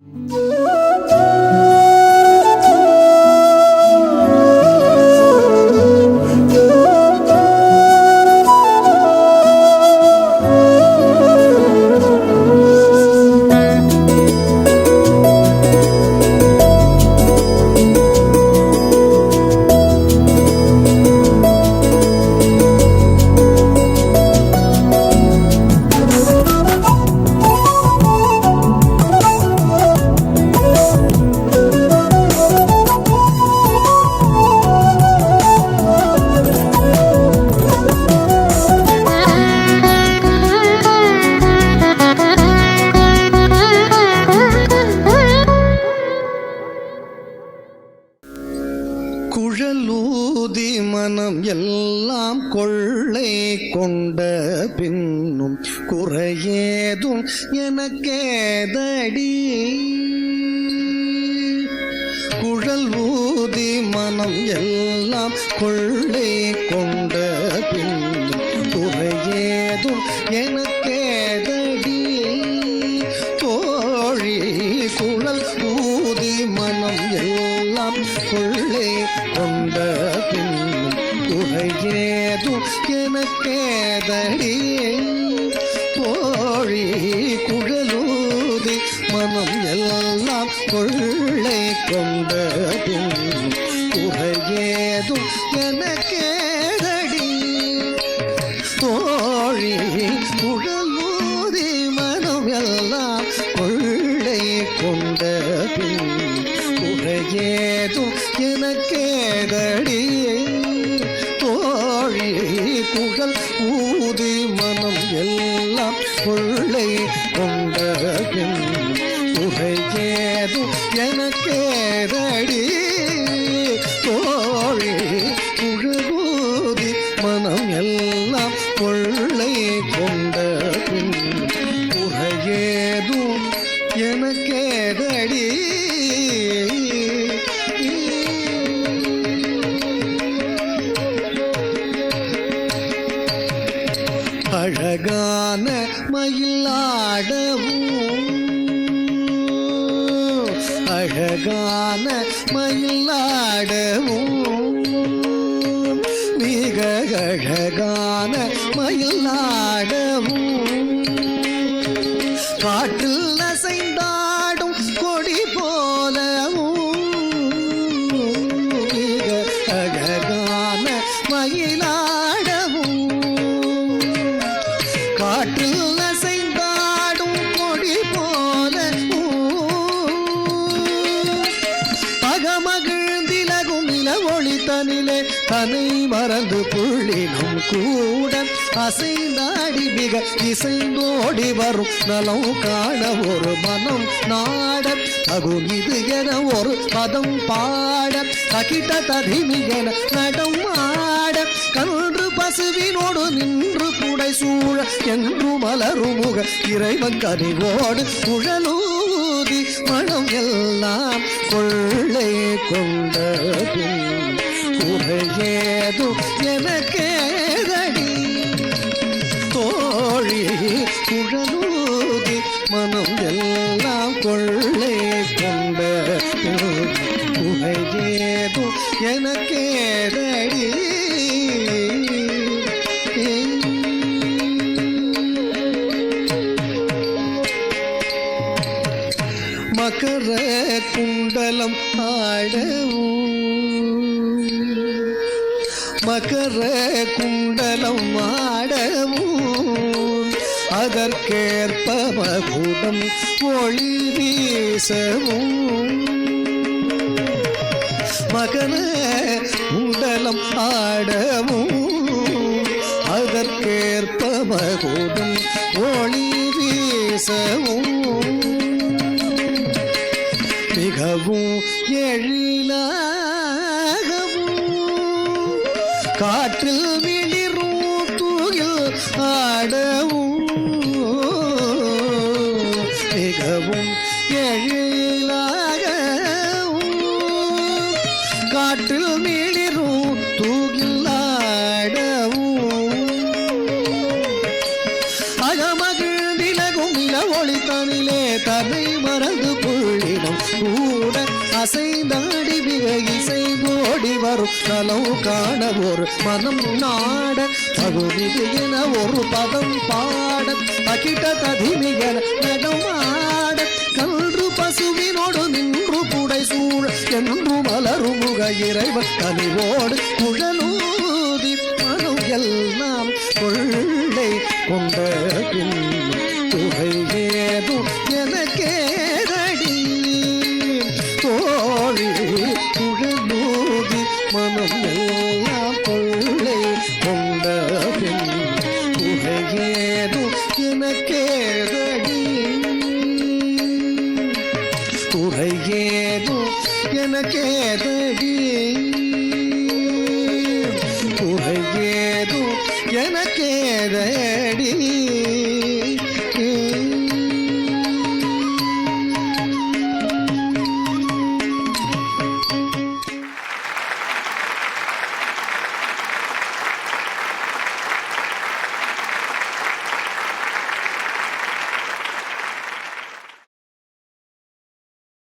Música குழலூதி மனம் எல்லாம் கொள்ளை கொண்ட பின்னும் குறையேதும் எனக்கேதடி. குழல் ஊதி மனம் எல்லாம் கொள்ளை கொண்ட பின்னும் குறையேதும் எனக்கு கொண்ட பின்னும் குறையேதும் எனக்கேதடி. தோழி குழலூதி மனம் எல்லாம் கொள்ளை கொண்ட பின்னும் குறையேதும் எனக்கேதடி. தோழி குழலூதி மனம் எல்லாம் கொள்ளை கொண்ட பின் ஏதும் எனக்கேதடி தோழி புகழ் ஊதி மனம் எல்லாம் கொள்ளை கொண்ட பின் குறையேதும் எனக்கேதடி தோழி புகழ் ஊதி மனம் எல்லாம் அழகான மயிலாடவும். அழகான மயிலாடவும். மிக அழகான மயிலாடவும். காட்டில் காற்றில் அசைந்தாடும் கொடி போல பகமகிழ்ந்திலகும் இல தனிலே தனை மறந்து புள்ளினும் கூட அசைந்தாடி மிக இசைந்தோடி வரும். நலம் காண ஒரு மனம் நாட அகும் இது என ஒரு பதம் பாட தகிட்ட ததிமி என நடம் ஆட கன்று பசுவினோடு நின்று புடை சூழ என்று மலருமுக இறைவன் கனிவோடு குழலூதி மனம் எல்லாம் கொள்ளை கொண்ட பின் எனக்கு மகர குண்டலம் ஆடவும். மகர குண்டலம் ஆடவும். அதற்கேற்ப மகுடம் ஒளி வீசவும். மகன குண்டலம் ஆடவும். அதற்கேற்ப மகுடம் ஒளி வீசவும். மிகவும் எழிலாகவும். காற்றில் மிளிரும் தூயில் ஆடவும். மிகவும் எழிலாகவும் அசைந்தாடி மிக ஓடி வரும். நலம் காண ஒரு மனம் நாட பகுமிகு என ஒரு பதம் பாட. பகிட்ட ததிமி என நடமாட கன்று பசுவினோடு நின்று புடை சூழ. என்று மலரும் முக இறைவன் கனிவோடு குழலூதி மனம் எல்லாம் கொள்ளை உனக்கேதடி? துறையேதோ எனக்கேதடி? துறையேதோ எனக்கேதடி?